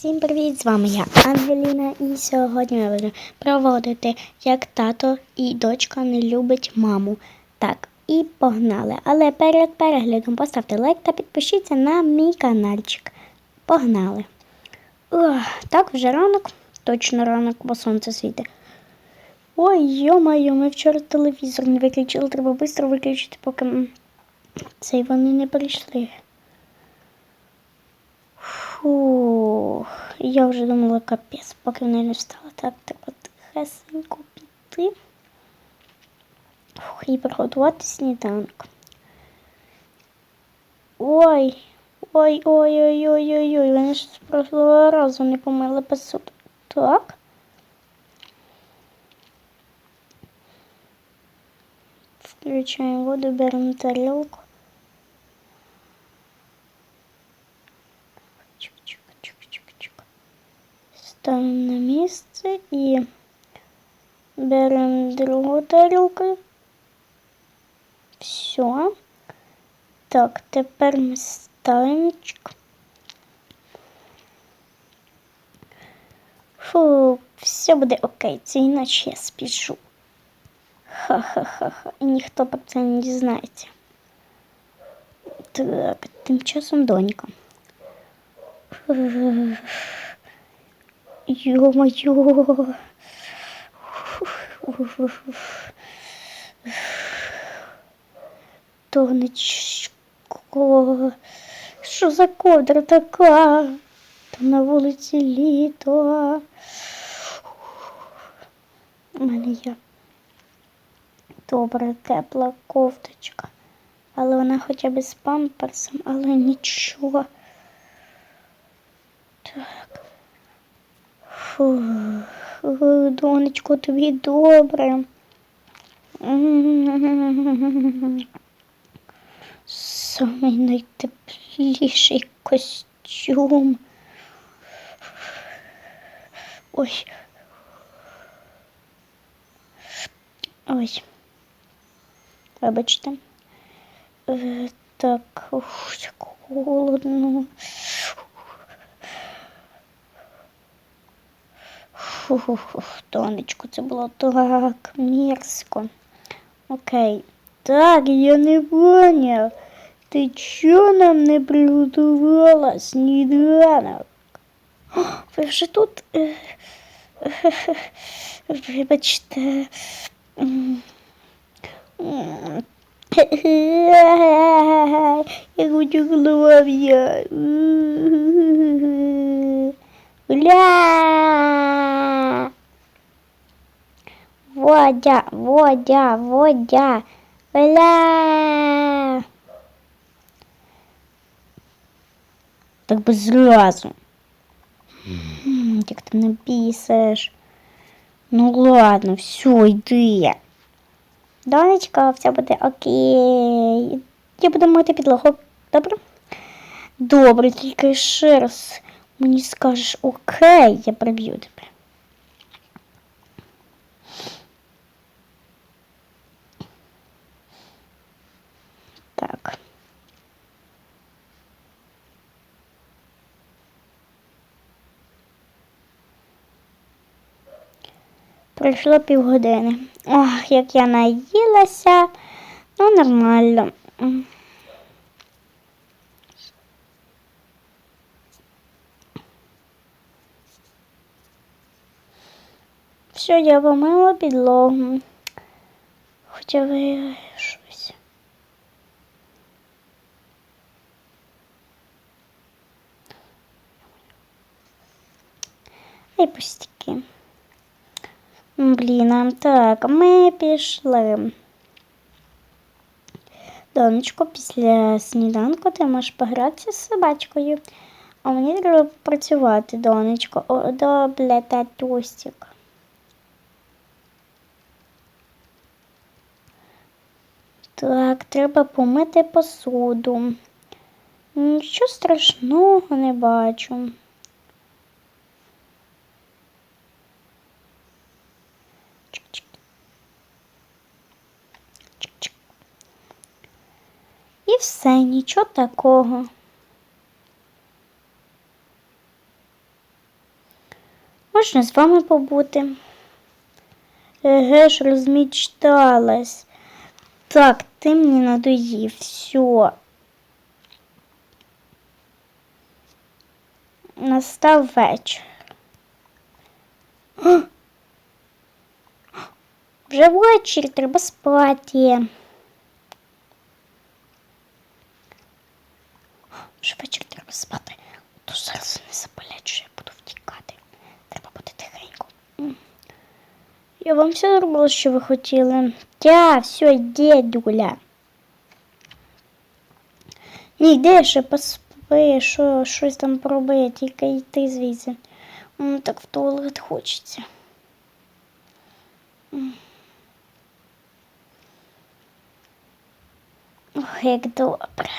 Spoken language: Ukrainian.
Всім привіт! З вами я Ангеліна, і сьогодні ми будемо проводити, як тато і дочка не любить маму. Так, і погнали. Але перед переглядом поставте лайк та підпишіться на мій каналчик. Погнали! Ох, так, вже ранок, точно ранок, бо сонце світить. Ой, йо-моє, ми вчора телевізор не виключили, треба швидко виключити, поки цей вони не прийшли. Фух, я вже думала капець, поки вони не встала. Так, треба тихесенько піти. Фух, і приготувати сніданок. Ой, ой, ой, ой, ой, ой, ой, вони ж з прошлого разу не помили посуду. Так. Включаємо воду, беремо тарілку. Ставимо на місце і беремо другу тарілку. Все. Так, тепер ми ставимо. Фу, все буде окей. Цієї ночі я спішу. Ха-ха-ха-ха. І ніхто про це не дізнається. Так, тим часом донька. Ё-моё. Тонечко, що за ковдра така? Там на вулиці літо. У мене є добра тепла кофточка. Але вона хоча б з памперсом, але нічого. Так. Фу, донечко, тобі добре. Самий найтепліший костюм. Ой. Ой. Вибачте. Е, так, ух, холодно. Фух, тонечко, це було так мерзко. Окей. Так, я не поняв. Ти чого нам не приготувала сніданок? О, Ви вже тут. Е, Вибачте. М. М. Я хочу хлоп'я. Гля. Водя, водя, водя. Гля. Так би зразу. Як ти не. Ну ладно, все, йди. Донечка, все буде окей. Я буду мити підлогу. Добре? Добре, тільки ще раз мені скажеш окей, я приб'ю тебе. Так. Пройшло півгодини. Ох, як я наїлася. Ну, нормально. Все, я помила підлогу. Хоча ви щось. Ай, пустяки. Блін, так, ми пішли. Донечко, після сніданку ти можеш погратися з собачкою. А мені треба працювати, донечко. О, добре, татусик. Так, треба помити посуду. Нічого страшного не бачу. Все, нічого такого. Можна з вами побути. Еге ж, розмічталась. Так, ти мені надоїв. Все. Настав вечір. Вже вечір, треба спати. Вечір треба спати. То зараз не запалять, що я буду втікати. Треба бути тихенько. Я вам все зробила, що ви хотіли. Тя, все, дідуля. Ні, йди ще поспи, що, щось там пороби, тільки йти звідси. М, Так в туалет хочеться. Ох, як добре.